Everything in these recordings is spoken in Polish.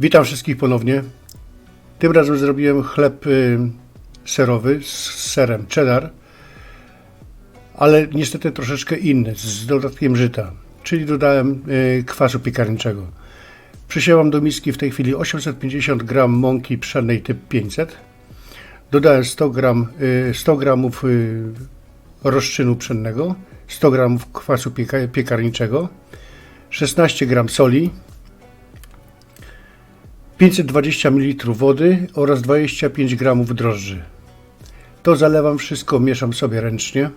Witam wszystkich ponownie. Tym razem zrobiłem chleb y, serowy z serem cheddar, ale niestety troszeczkę inny, z dodatkiem żyta, czyli dodałem y, kwasu piekarniczego. Przysięłam do miski w tej chwili 850 g mąki pszennej typ 500. Dodałem 100 g, 100 g rozczynu pszennego, 100 g kwasu pieka- piekarniczego, 16 g soli, 520 ml wody oraz 25 g drożdży. To zalewam wszystko, mieszam sobie ręcznie.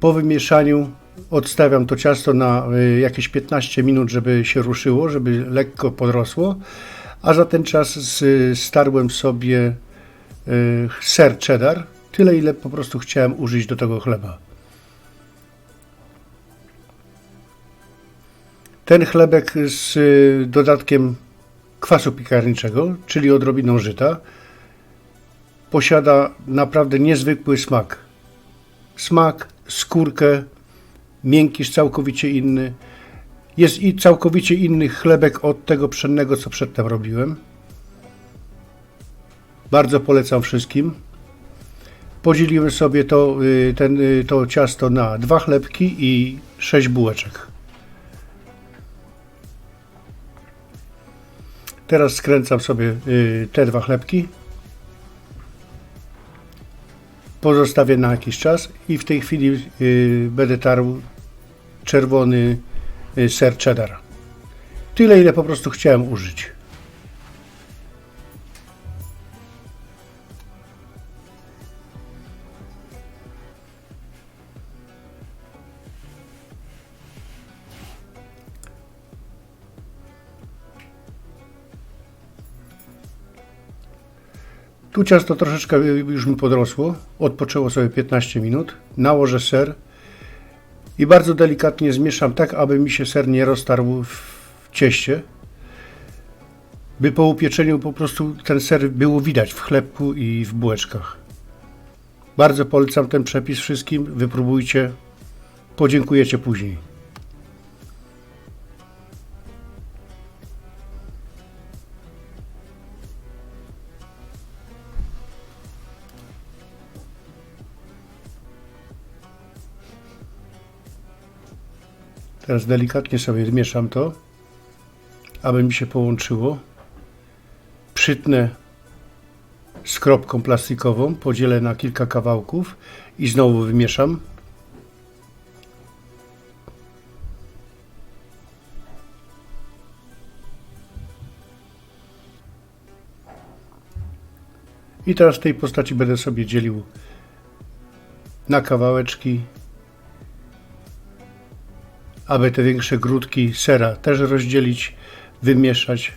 Po wymieszaniu odstawiam to ciasto na y, jakieś 15 minut, żeby się ruszyło, żeby lekko podrosło, a za ten czas starłem sobie y, ser cheddar, tyle ile po prostu chciałem użyć do tego chleba. Ten chlebek z y, dodatkiem kwasu piekarniczego, czyli odrobiną żyta, posiada naprawdę niezwykły smak. Smak, skórkę, miękkiś całkowicie inny. Jest i całkowicie inny chlebek od tego pszennego, co przedtem robiłem. Bardzo polecam wszystkim. Podzieliłem sobie to, y, ten, y, to ciasto na dwa chlebki i sześć bułeczek. Teraz skręcam sobie y, te dwa chlebki. Pozostawię na jakiś czas i w tej chwili y, będę tarł czerwony y, ser cheddar. Tyle, ile po prostu chciałem użyć. Tu ciasto troszeczkę już mi podrosło, odpoczęło sobie 15 minut, nałożę ser i bardzo delikatnie zmieszam tak, aby mi się ser nie roztarł w cieście, by po upieczeniu po prostu ten ser było widać w chlebku i w bułeczkach. Bardzo polecam ten przepis wszystkim, wypróbujcie, podziękujecie później. Teraz delikatnie sobie zmieszam to, aby mi się połączyło. Przytnę skropką plastikową, podzielę na kilka kawałków i znowu wymieszam. I teraz w tej postaci będę sobie dzielił na kawałeczki aby te większe grudki sera też rozdzielić, wymieszać.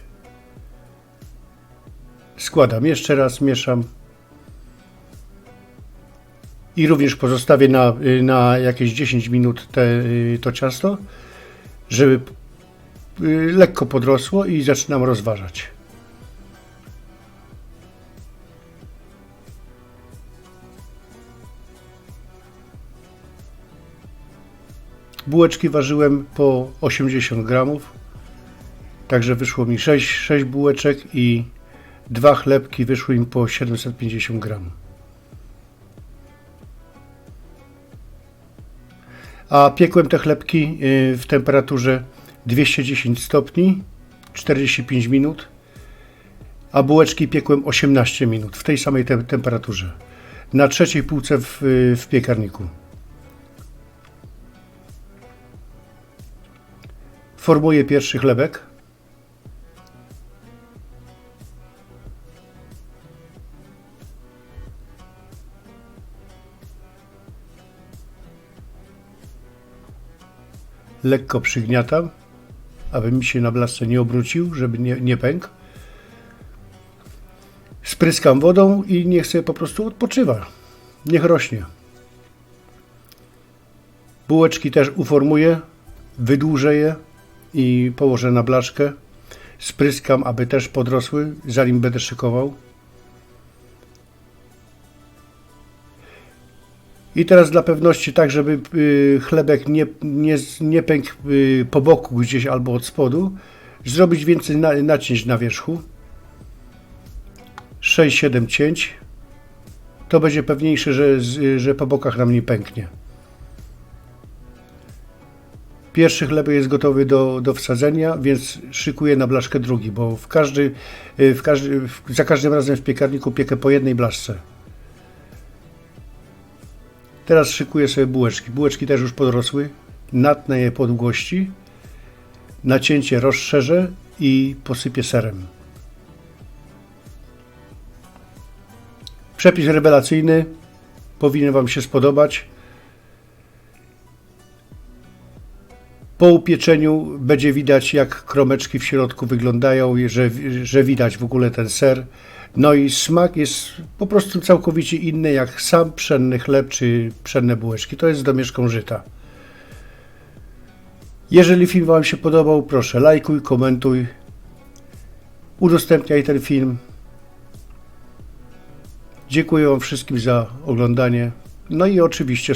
Składam jeszcze raz, mieszam. I również pozostawię na, na jakieś 10 minut te, to ciasto, żeby y, lekko podrosło i zaczynam rozważać. Bułeczki ważyłem po 80 gramów, także wyszło mi 6, 6 bułeczek i dwa chlebki wyszły mi po 750 gramów. A piekłem te chlebki y, w temperaturze 210 stopni 45 minut, a bułeczki piekłem 18 minut w tej samej te temperaturze na trzeciej półce w, w piekarniku. Formuję pierwszy chlebek. Lekko przygniatam, aby mi się na blasce nie obrócił, żeby nie, nie pękł. Spryskam wodą i niech sobie po prostu odpoczywa. Niech rośnie. Bułeczki też uformuję, wydłużę je i położę na blaszkę. Spryskam, aby też podrosły, zanim będę szykował. I teraz dla pewności, tak żeby y, chlebek nie, nie, nie pękł y, po boku gdzieś albo od spodu, zrobić więcej na, nacięć na wierzchu. 6-7 cięć. To będzie pewniejsze, że, z- że po bokach nam nie pęknie. Pierwszy chleb jest gotowy do, do wsadzenia, więc szykuję na blaszkę drugi, bo w każdy, y, w każdy, w, za każdym razem w piekarniku piekę po jednej blaszce. Teraz szykuję sobie bułeczki. Bułeczki też już podrosły. Natnę je po długości. Nacięcie rozszerzę i posypię serem. Przepis rewelacyjny. Powinien Wam się spodobać. Po upieczeniu będzie widać, jak kromeczki w środku wyglądają, że, że widać w ogóle ten ser. No i smak jest po prostu całkowicie inny, jak sam pszenny chleb czy pszenne bułeczki. To jest z domieszką żyta. Jeżeli film Wam się podobał, proszę lajkuj, komentuj, udostępniaj ten film. Dziękuję Wam wszystkim za oglądanie. No i oczywiście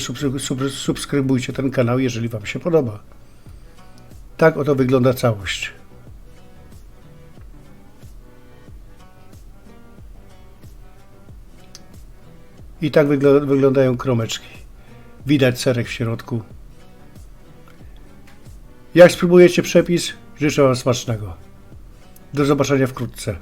subskrybujcie ten kanał, jeżeli Wam się podoba. Tak oto wygląda całość. I tak wygl- wyglądają kromeczki. Widać serek w środku. Jak spróbujecie przepis, życzę Wam smacznego. Do zobaczenia wkrótce.